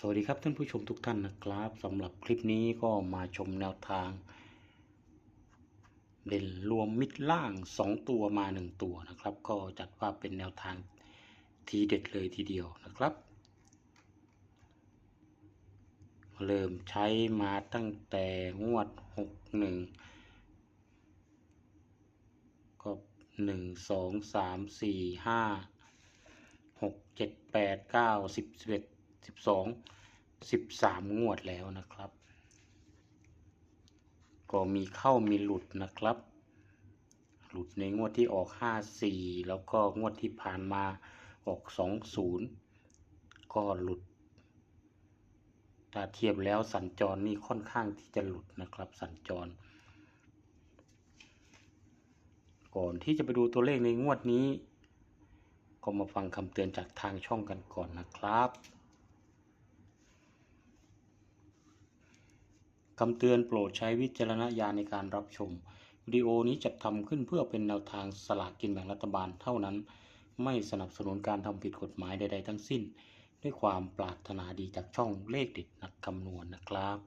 สวัสดีครับท่านผู้ชมทุกท่านนะครับสำหรับคลิปนี้ก็มาชมแนวทาง เด่นรวมมิดล่าง 2 ตัวมา 1 ตัวนะครับ ก็จัดว่าเป็นแนวทางทีเด็ดเลยทีเดียวนะครับ เริ่มใช้มาตั้งแต่งวด 61 ก็ 1 2 3 4 5 6 7 8 9 10 11 12 13งวดแล้วนะครับ ก็มีเข้ามีหลุดนะครับ หลุดในงวดที่ออก54แล้วก็งวดที่ผ่านมาออก20ก็หลุดถ้าเทียบแล้วสัญจรนี่ค่อนข้างที่จะหลุดนะครับ สัญจร ก่อนที่จะไปดูตัวเลขในงวดนี้ ก็มาฟังคำเตือนจากทางช่องกันก่อนนะครับ คำเตือนโปรดใช้วิจารณญาณในการรับชม วิดีโอนี้จัดทำขึ้นเพื่อเป็นแนวทางสลากกินแบ่งรัฐบาลเท่านั้น ไม่สนับสนุนการทำผิดกฎหมายใด ๆ ทั้งสิ้น ด้วยความปรารถนาดีจากช่องเลขเด็ดนักคำนวณนะครับ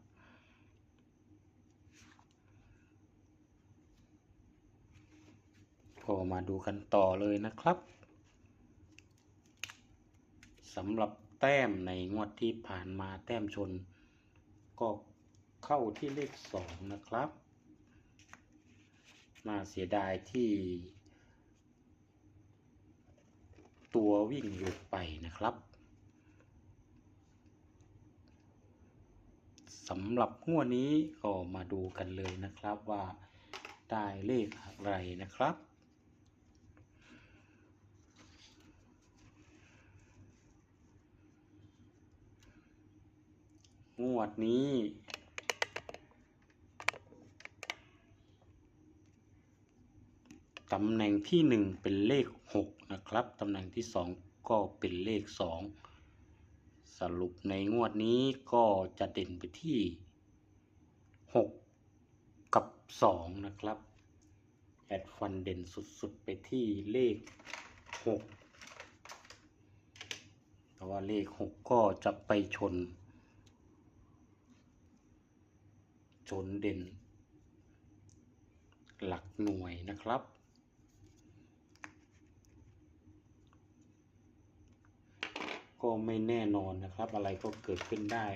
ก็มาดูกันต่อเลยนะครับสำหรับแต้มในงวดที่ผ่านมาแต้มชนก็ เข้าที่เลขสองนะครับน่าเสียดายที่ ตัววิ่งหลุดไปนะครับสำหรับงวดนี้ก็มาดูกันเลยนะครับว่าได้เลขอะไรนะครับงวดนี้ ตำแหน่งที่หนึ่งเป็นเลขหกนะครับ ตำแหน่งที่สองก็เป็นเลขสองสรุปในงวดนี้ก็จะเด่นไปที่หกกับสองนะครับ แอดฟันเด่นสุดๆ ไปที่เลขหกเพราะว่าเลขหกก็จะไปชน ชนเด่นหลักหน่วยนะครับ ก็ไม่แน่นอนนะครับ อะไรก็เกิดขึ้นได้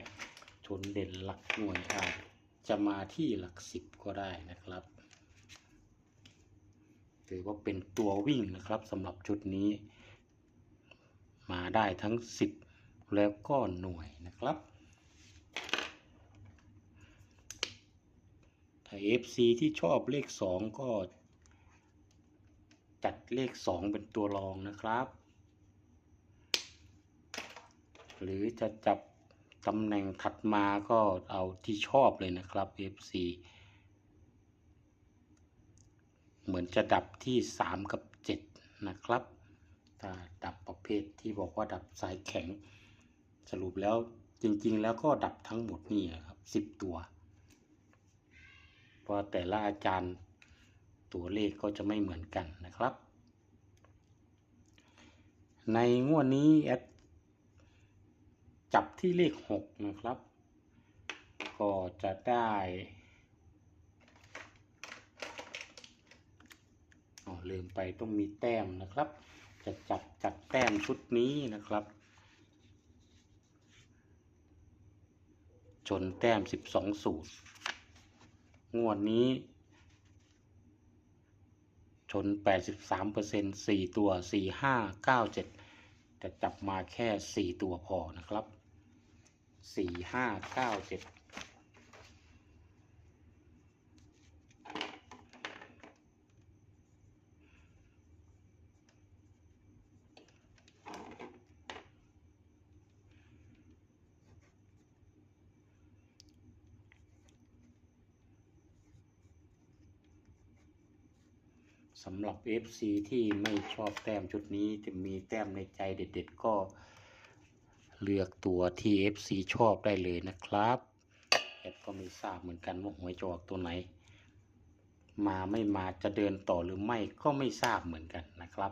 ชนเด่นหลักหน่วยอาจจะมาที่หลักสิบก็ได้นะครับถือว่าเป็นตัววิ่งนะครับสำหรับชุดนี้ มาได้ทั้ง 10 แล้วก็หน่วยนะครับถ้า FC ที่ชอบเลข 2 ก็จัดเลข 2 เป็นตัวรองนะครับ หรือจะจับตำแหน่งถัดมาก็เอาที่ชอบเลยนะครับ FC เหมือนจะดับที่ 3 กับ 7 นะครับถ้าดับประเภทที่บอกว่าดับสายแข็ง สรุปแล้วจริงๆ แล้วก็ดับทั้งหมดนี่ครับ 10 ตัวเพราะแต่ละอาจารย์ตัวเลขก็จะไม่เหมือนกันนะครับ ในงวดนี้แอด จับที่เลข6นะครับ ก็จะได้อ๋ลืมไปต้องมีแต้มนะครับ จะจับจัดแต้มชุดนี้นะครับ ชนแต้ม 12 สูตร งวดนี้ ชน 83% 4 ตัว 4 5 9 7 จะจับมาแค่ 4 ตัวพอนะครับ 4 5 9 7สำหรับ FC ที่ไม่ชอบแต้มชุดนี้จะมีแต้มในใจเด็ด ๆ ก็ เลือกตัวที่ FC ชอบได้เลยนะครับแอดก็ไม่ทราบเหมือนกันว่าหวยจะออกตัวไหน มาไม่มาจะเดินต่อหรือไม่ก็ไม่ทราบเหมือนกันนะครับ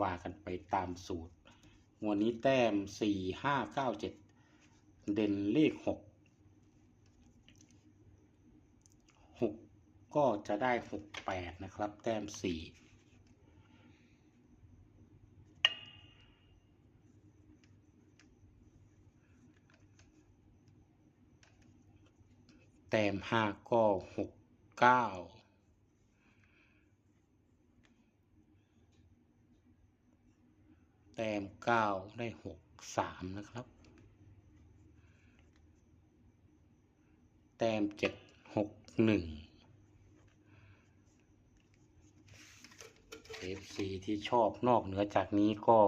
ว่ากันไปตามสูตร วันนี้แต้ม 4 5 9 7 เด่นเลขหกหกก็จะได้หกแปดนะครับ แต้มสี่ แต้มห้าก็หกเก้าแต้มเก้าได้หกสามนะครับ แต้มเจ็ดหกหนึ่ง FC ที่ชอบนอกเหนือจากนี้ก็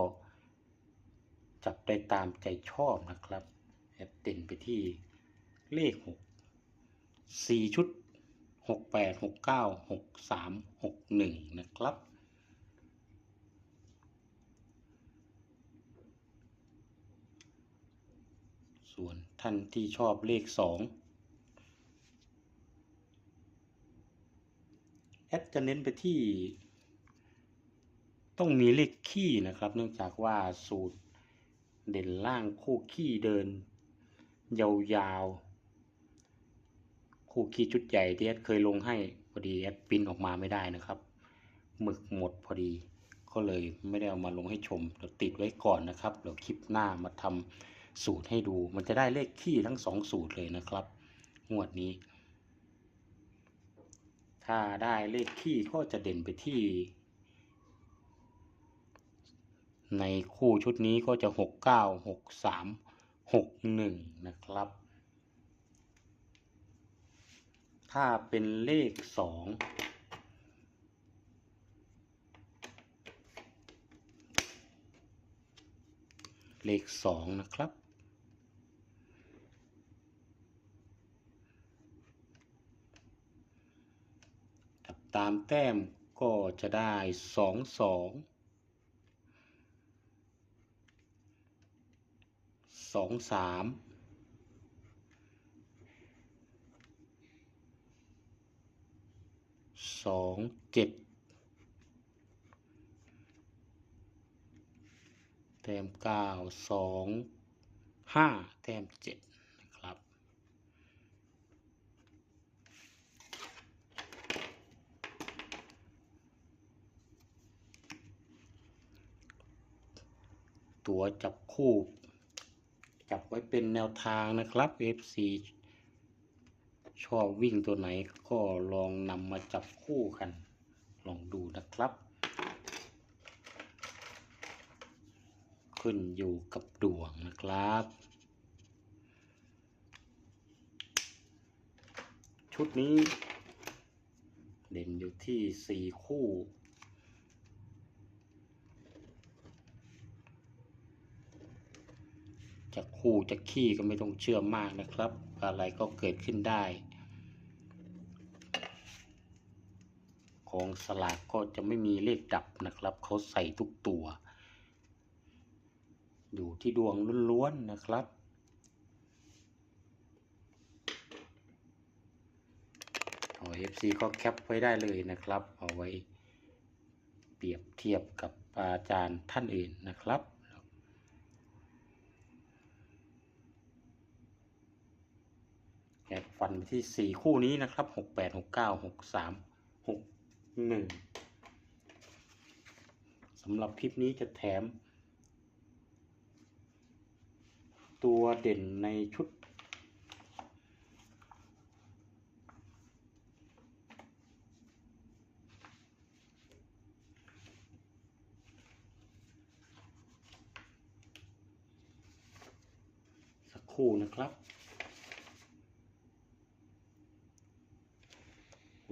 จับได้ตามใจชอบนะครับ แอดเด่นไปที่เลขหก สี่ชุดหกแปดหกเก้าหกสามหกหนึ่งนะครับ ส่วนท่านที่ชอบเลขสองแอดจะเน้นไปที่ ต้องมีเลขขี้นะครับ เนื่องจากว่าสูตรเด่นล่างคู่ขี้เดิน ยาวๆ คู่ขี้ชุดใหญ่ที่แอดเคยลงให้พอดีแอดปิ้นออกมาไม่ได้นะครับหมึกหมดพอดีก็เลยไม่ได้เอามาลงให้ชมเราติดไว้ก่อนนะครับเดี๋ยวคลิปหน้ามาทำสูตรให้ดู มันจะได้เลขขี้ทั้งสองสูตรเลยนะครับ งวดนี้ ถ้าได้เลขขี้ก็จะเด่นไปที่ ในคู่ชุดนี้ก็จะหกเก้าหกสามหกหนึ่งนะครับ ถ้าเป็นเลขสองเลขสองนะครับ ตามแต้มก็จะได้สองสองสองสามส องเจ็ดแต้มเก้าสองห้าแต้มเจ็ดนะครับ ตัวจับคู่ จับไว้เป็นแนวทางนะครับ FC ชอบวิ่งตัวไหนก็ลองนำมาจับคู่กัน ลองดูนะครับ ขึ้นอยู่กับดวงนะครับ ชุดนี้ เด่นอยู่ที่สี่คู่จะคู่จะขี้ก็ไม่ต้องเชื่อมากนะครับ อะไรก็เกิดขึ้นได้ ของสลากก็จะไม่มีเลขดับนะครับ เขาใส่ทุกตัว อยู่ที่ดวงล้วนๆนะครับเอา FC ก็แคปไว้ได้เลยนะครับ เอาไว้เปรียบเทียบกับอาจารย์ท่านอื่นนะครับแอดฟันที่สี่คู่นี้นะครับหกแปดหกเก้า หนึ่งสำหรับคลิปนี้จะแถม ตัวเด่นในชุด สักครู่นะครับ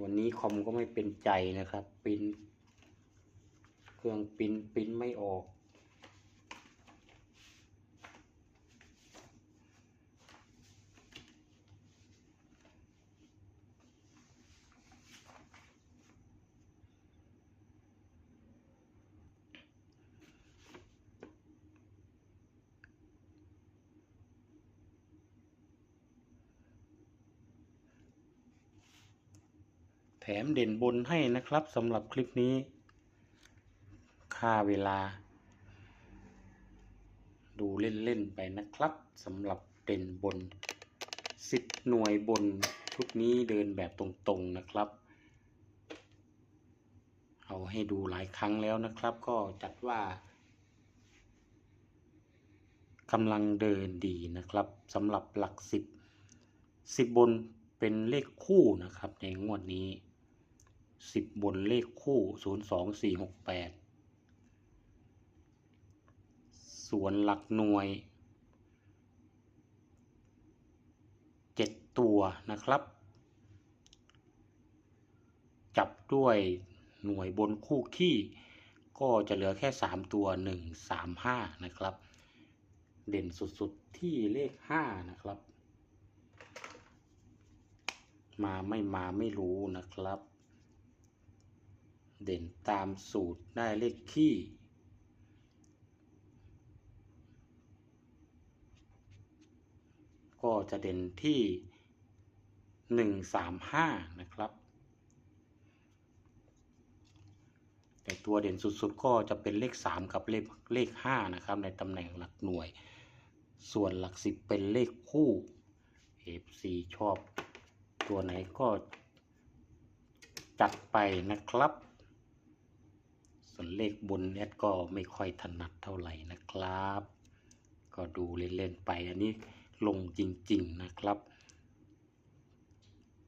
วันนี้คอมก็ไม่เป็นใจนะครับ ปิ้น เครื่องปิ้นปิ้นไม่ออก มเด่นบนให้นะครับสำหรับคลิปนี้ ค่าเวลา ดูเล่น ๆ ไปนะครับสำหรับเด่นบนสิบหน่วยบนชุดนี้เดินแบบตรงๆนะครับ เอาให้ดูหลายครั้งแล้วนะครับ ก็จัดว่ากำลังเดินดีนะครับสำหรับหลักสิบสิบบนเป็นเลขคู่นะครับในงวดนี้ สิบบนเลขคู่ศูนย์สองสี่หกแปดส่วนหลักหน่วยเจ็ดตัวนะครับ จับด้วยหน่วยบนคู่ขี้ก็จะเหลือแค่สามตัวหนึ่งสามห้านะครับ เด่นสุดๆที่เลขห้านะครับ มาไม่มาไม่รู้นะครับ เด่นตามสูตรได้เลขขี้ ก็จะเด่นที่หนึ่งสามห้านะครับ แต่ตัวเด่นสุดๆ ก็จะเป็นเลขสามกับเลขเลขห้านะครับ ในตำแหน่งหลักหน่วย ส่วนหลักสิบเป็นเลขคู่ FC ชอบตัวไหนก็จัดไปนะครับ ส่วนเลขบนแอดก็ไม่ค่อยถนัดเท่าไหร่นะครับ ก็ดูเล่นๆไปอันนี้ลงจริงๆนะครับ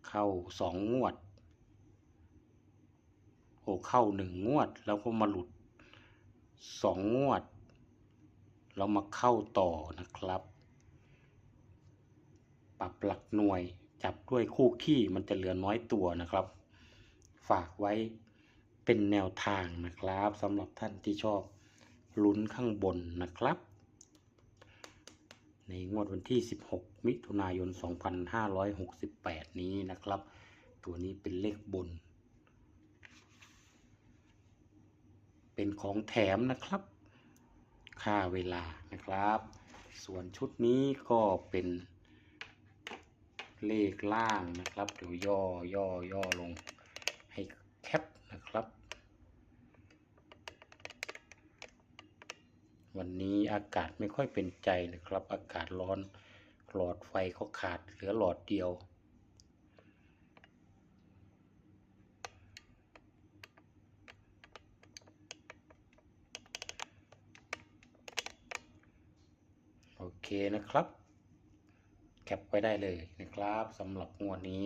เข้าสองงวด โอ้เข้าหนึ่งงวด แล้วก็มาหลุดสองงวดแล้วมาเข้าต่อนะครับ ปรับหลักหน่วยจับด้วยคู่ขี้มันจะเหลือน้อยตัวนะครับ ฝากไว้ เป็นแนวทางนะครับสำหรับท่านที่ชอบลุ้นข้างบนนะครับ ในงวดวันที่ 16 มิถุนายน 2568 นี้นะครับ ตัวนี้เป็นเลขบน เป็นของแถมนะครับ ค่าเวลานะครับ ส่วนชุดนี้ก็เป็นเลขล่างนะครับเดี๋ยวย่อย่อย่อลงให้แคปนะครับ วันนี้อากาศไม่ค่อยเป็นใจนะครับ อากาศร้อน หลอดไฟเขาขาดเหลือหลอดเดียว โอเคนะครับ แคปไว้ได้เลยนะครับสำหรับงวดนี้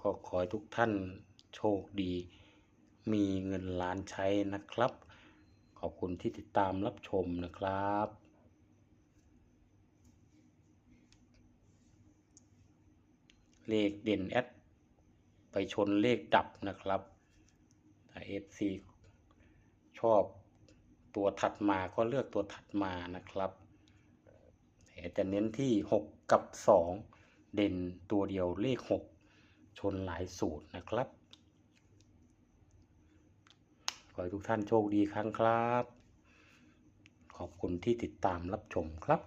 ก็ขอให้ทุกท่านโชคดี มีเงินล้านใช้นะครับ ขอบคุณที่ติดตามรับชมนะครับเลขเด่นแอดไปชนเลขดับนะครับถ้า FC ชอบตัวถัดมาก็เลือกตัวถัดมานะครับแต่จะเน้นที่ 6 กับ 2 เด่นตัวเดียวเลข 6 ชนหลายสูตรนะครับ ขอให้ทุกท่านโชคดีครั้งครับ ขอบคุณที่ติดตามรับชมครับ